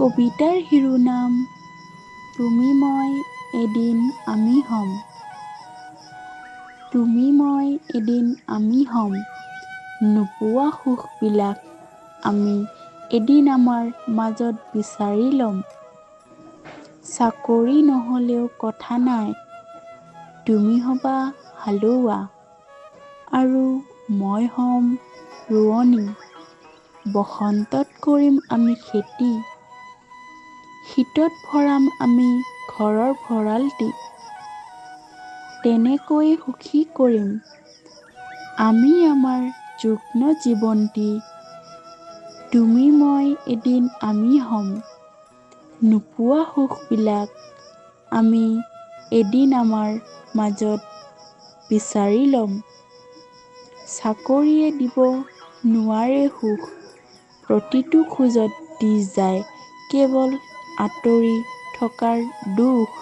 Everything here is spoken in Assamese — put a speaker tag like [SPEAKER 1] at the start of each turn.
[SPEAKER 1] কবিতাৰ শিৰোনাম তুমি মই এদিন আমি হ'ম। তুমি মই এদিন আমি হ'ম। নোপোৱা সুখবিলাক আমি এদিন আমাৰ মাজত বিচাৰি ল'ম। চাকৰি নহ'লেও কথা নাই। তুমি হ'বা হালোৱা আৰু মই হ'ম ৰোৱনী। বসন্তত কৰিম আমি খেতি শীতত ভৰাম আমি ঘৰৰ ভঁৰালটি। তেনেকৈয়ে সুখী কৰিম। আমি আমাৰ যুগ্ম জীৱনটি। তুমি মই এদিন আমি হ'ম। নোপোৱা সুখবিলাক আমি এদিন আমাৰ মাজত বিচাৰি ল'ম। চাকৰিয়ে দিব নোৱাৰে সুখ। প্ৰতিটো খোজত দি যায় কেৱল আঁতৰি থকাৰ দুখ